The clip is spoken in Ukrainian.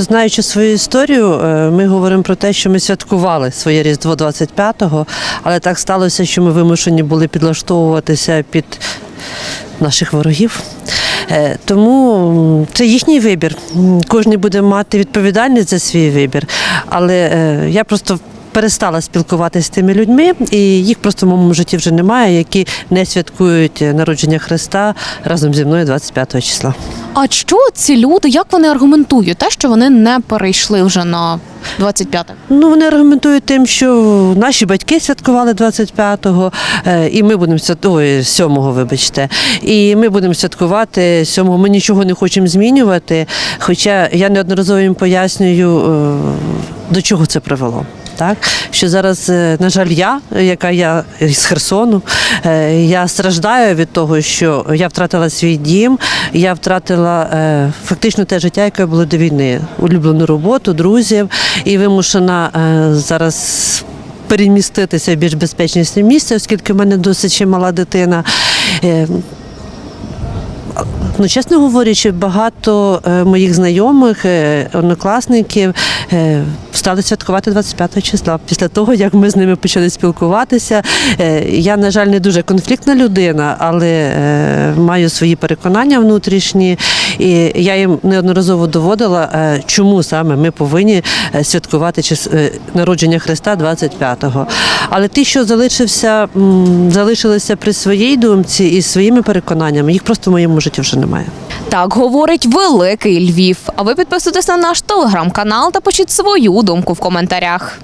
Знаючи свою історію, е, ми говоримо про те, що ми святкували своє Різдво 25-го, але так сталося, що ми вимушені були підлаштовуватися під наших ворогів. Е, Тому це їхній вибір. Кожен буде мати відповідальність за свій вибір. Але е, я просто перестала спілкуватися з тими людьми, і їх просто в моєму житті вже немає, які не святкують народження Христа разом зі мною 25 числа. А що ці люди, як вони аргументують те, що вони не перейшли вже на 25-те? Ну, вони аргументують тим, що наші батьки святкували 25-го, е, і ми будемо святкувати 7-го, вибачте. І ми будемо святкувати 7-го. Ми нічого не хочемо змінювати. Хоча я неодноразово їм пояснюю, е, до чого це привело. Так, що зараз, е, на жаль, я, яка я з Херсону, е, я страждаю від того, що я втратила свій дім, я втратила е, фактично те життя, яке було до війни, улюблену роботу, друзів, і вимушена зараз переміститися в більш безпечніше місце, оскільки в мене досить ще мала дитина. Ну, чесно говорячи, багато е, моїх знайомих, е, однокласників е, стали святкувати 25 числа. Після того, як ми з ними почали спілкуватися. Я, на жаль, не дуже конфліктна людина, але маю свої переконання внутрішні. І я їм неодноразово доводила, е, чому саме ми повинні е, святкувати е, народження Христа 25-го. Але ті, що залишився, залишилися при своїй думці і своїми переконаннями, їх просто в моєму житті вже немає. Так говорить великий Львів. А ви підписуйтесь на наш телеграм-канал та пишіть свою думку в коментарях.